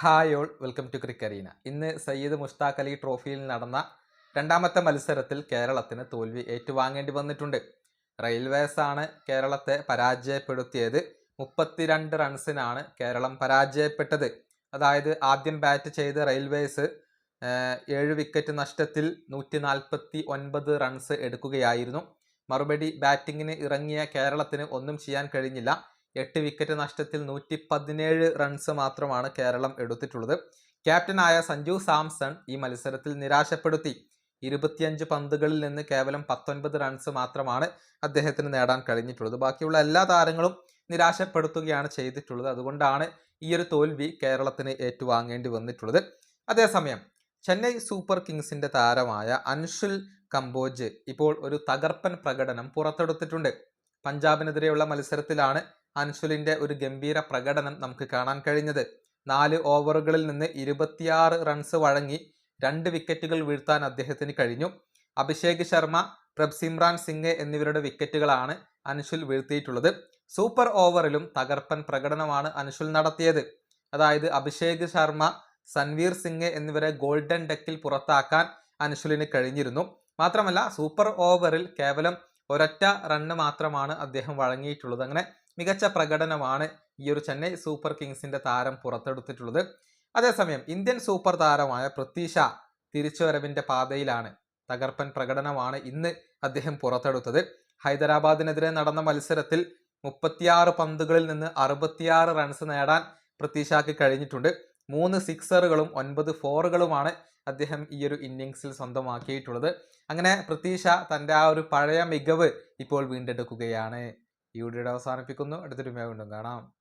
Hi all welcome to Crickarena ഇന്ന് സയ്യിദ് മുഷ്താഖ് അലി ട്രോഫിയിൽ നടന്ന രണ്ടാമത്തെ മത്സരത്തിൽ കേരളത്തിന് തോൽവി ഏറ്റുവാങ്ങേണ്ടി വന്നിട്ടുണ്ട്. റെയിൽവേസ് ആണ് കേരളത്തെ പരാജയപ്പെടുത്തിയത്. മുപ്പത്തിരണ്ട് റൺസിനാണ് കേരളം പരാജയപ്പെട്ടത്. അതായത് ആദ്യം ബാറ്റ് ചെയ്ത റെയിൽവേസ് ഏഴ് വിക്കറ്റ് നഷ്ടത്തിൽ നൂറ്റി നാൽപ്പത്തി ഒൻപത് റൺസ് എടുക്കുകയായിരുന്നു. മറുപടി ബാറ്റിങ്ങിന് ഇറങ്ങിയ കേരളത്തിന് ഒന്നും ചെയ്യാൻ കഴിഞ്ഞില്ല. എട്ട് വിക്കറ്റ് നഷ്ടത്തിൽ നൂറ്റി പതിനേഴ് റൺസ് മാത്രമാണ് കേരളം എടുത്തിട്ടുള്ളത്. ക്യാപ്റ്റനായ സഞ്ജു സാംസൺ ഈ മത്സരത്തിൽ നിരാശപ്പെടുത്തി. ഇരുപത്തിയഞ്ച് പന്തുകളിൽ നിന്ന് കേവലം പത്തൊൻപത് റൺസ് മാത്രമാണ് അദ്ദേഹത്തിന് നേടാൻ കഴിഞ്ഞിട്ടുള്ളത്. ബാക്കിയുള്ള എല്ലാ താരങ്ങളും നിരാശപ്പെടുത്തുകയാണ് ചെയ്തിട്ടുള്ളത്. അതുകൊണ്ടാണ് ഈ ഒരു തോൽവി കേരളത്തിന് ഏറ്റുവാങ്ങേണ്ടി വന്നിട്ടുള്ളത്. അതേസമയം ചെന്നൈ സൂപ്പർ കിങ്സിന്റെ താരമായ അൻഷുൽ കംബോജ് ഇപ്പോൾ ഒരു തകർപ്പൻ പ്രകടനം പുറത്തെടുത്തിട്ടുണ്ട്. പഞ്ചാബിനെതിരെയുള്ള മത്സരത്തിലാണ് അൻഷുലിന്റെ ഒരു ഗംഭീര പ്രകടനം നമുക്ക് കാണാൻ കഴിഞ്ഞത്. നാല് ഓവറുകളിൽ നിന്ന് ഇരുപത്തിയാറ് റൺസ് വഴങ്ങി രണ്ട് വിക്കറ്റുകൾ വീഴ്ത്താൻ അദ്ദേഹത്തിന് കഴിഞ്ഞു. അഭിഷേക് ശർമ്മ പ്രഭ്സിമ്രാൻ സിംഗ് എന്നിവരുടെ വിക്കറ്റുകളാണ് അൻഷുൽ വീഴ്ത്തിയിട്ടുള്ളത്. സൂപ്പർ ഓവറിലും തകർപ്പൻ പ്രകടനമാണ് അൻഷുൽ നടത്തിയത്. അതായത് അഭിഷേക് ശർമ്മ സൻവീർ സിംഗ് എന്നിവരെ ഗോൾഡൻ ഡെക്കിൽ പുറത്താക്കാൻ അൻഷുലിന് കഴിഞ്ഞിരുന്നു. മാത്രമല്ല സൂപ്പർ ഓവറിൽ കേവലം ഒരൊറ്റ റണ്ണ് മാത്രമാണ് അദ്ദേഹം വഴങ്ങിയിട്ടുള്ളത്. അങ്ങനെ മികച്ച പ്രകടനമാണ് ഈ ഒരു ചെന്നൈ സൂപ്പർ കിങ്സിന്റെ താരം പുറത്തെടുത്തിട്ടുള്ളത്. അതേസമയം ഇന്ത്യൻ സൂപ്പർ താരമായ പൃഥ്വിഷ തിരിച്ചുവരവിന്റെ പാതയിലാണ് തകർപ്പൻ പ്രകടനമാണ് ഇന്ന് അദ്ദേഹം പുറത്തെടുത്തത്. ഹൈദരാബാദിനെതിരെ നടന്ന മത്സരത്തിൽ മുപ്പത്തിയാറ് പന്തുകളിൽ നിന്ന് അറുപത്തിയാറ് റൺസ് നേടാൻ പൃഥ്വി കഴിഞ്ഞിട്ടുണ്ട്. മൂന്ന് സിക്സറുകളും ഒൻപത് ഫോറുകളുമാണ് അദ്ദേഹം ഈ ഒരു ഇന്നിങ്സിൽ സ്വന്തമാക്കിയിട്ടുള്ളത്. അങ്ങനെ പ്രതീക്ഷ തന്റെ ആ ഒരു പഴയ മികവ് ഇപ്പോൾ വീണ്ടെടുക്കുകയാണ്. ഈ വീഡിയോ അവസാനിപ്പിക്കുന്നു. അടുത്തൊരു വീണ്ടും കാണാം.